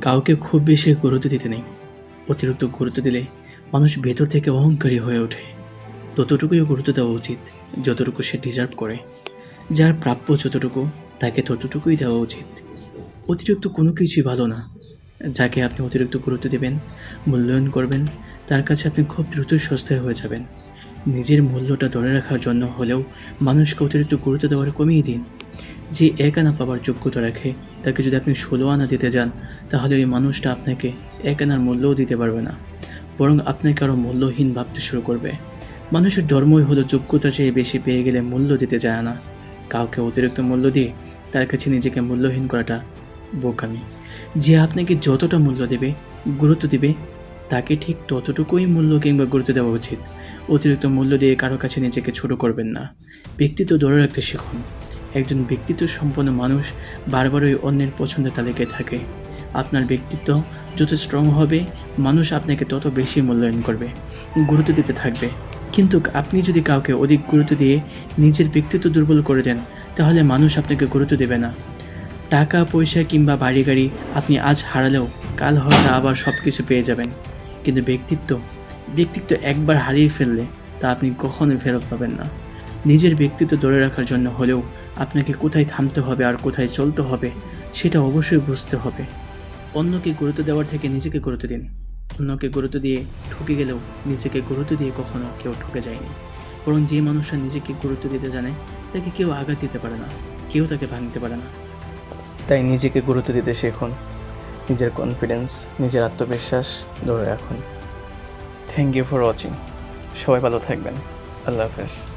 কাউকে খুব বেশি গুরুত্ব দিতে নেই। অতিরিক্ত গুরুত্ব দিলে মানুষ ভেতর থেকে অহংকারী হয়ে ওঠে। ততটুকুই গুরুত্ব দেওয়া উচিত, যতটুকু সে ডিজার্ভ করে। যার প্রাপ্য যতটুকু, তাকে ততটুকুই দেওয়া উচিত। অতিরিক্ত কোনো কিছুই ভালো না। যাকে আপনি অতিরিক্ত গুরুত্ব দেবেন, মূল্যায়ন করবেন, তার কাছে আপনি খুব দ্রুতই সস্তায় হয়ে যাবেন। নিজের মূল্যটা ধরে রাখার জন্য হলেও মানুষকে অতিরিক্ত গুরুত্ব দেওয়ার কমিয়ে দিন। যে এক আনা পাওয়ার যোগ্যতা রাখে, তাকে যদি আপনি ষোলো আনা দিতে যান, তাহলে ওই মানুষটা আপনাকে এক আনার মূল্যও দিতে পারবে না। বরং আপনাকে আরও মূল্যহীন ভাবতে শুরু করবে। মানুষের ধর্মই হলো যোগ্যতা চেয়ে বেশি পেয়ে গেলে মূল্য দিতে যায় না। কাউকে অতিরিক্ত মূল্য দিয়ে তার কাছে নিজেকে মূল্যহীন করাটা বোকামি। যে আপনাকে যতটা মূল্য দেবে, গুরুত্ব দিবে, তাকে ঠিক ততটুকুই মূল্য কিংবা গুরুত্ব দেওয়া উচিত। অতিরিক্ত মূল্য দিয়ে কারও কাছে নিজেকে ছোট করবেন না। ব্যক্তিত্ব ধরে রাখতে শিখুন। একজন ব্যক্তিত্ব সম্পন্ন মানুষ বারবারই অন্যের পছন্দের তালিকায় থাকে। আপনার ব্যক্তিত্ব যত স্ট্রং হবে, মানুষ আপনাকে তত বেশি মূল্যায়ন করবে, গুরুত্ব দিতে থাকবে। কিন্তু আপনি যদি কাউকে অধিক গুরুত্ব দিয়ে নিজের ব্যক্তিত্ব দুর্বল করে দেন, তাহলে মানুষ আপনাকে গুরুত্ব দেবে না। টাকা, পয়সা কিংবা বাড়ি গাড়ি আপনি আজ হারালেও কাল হয়তো আবার সব কিছু পেয়ে যাবেন। কিন্তু ব্যক্তিত্ব ব্যক্তিত্ব একবার হারিয়ে ফেললে তা আপনি কখনোই ফেরত পাবেন না। নিজের ব্যক্তিত্ব ধরে রাখার জন্য হলেও আপনাকে কোথায় থামতে হবে আর কোথায় চলতে হবে, সেটা অবশ্যই বুঝতে হবে। অন্যকে গুরুত্ব দেওয়ার থেকে নিজেকে গুরুত্ব দিন। অন্যকে গুরুত্ব দিয়ে ঠকে গেলেও নিজেকে গুরুত্ব দিয়ে কখনো কেউ ঠকে যায়নি। বরং যে মানুষরা নিজেকে গুরুত্ব দিতে জানে, তাকে কেউ আঘাত দিতে পারে না, কেউ তাকে ভাঙতে পারে না। তাই নিজেকে গুরুত্ব দিতে শেখুন। নিজের কনফিডেন্স নিজের আত্মবিশ্বাস ধরে রাখুন। থ্যাংক ইউ ফর ওয়াচিং সবাই ভালো থাকবেন। আল্লাহ হাফেজ।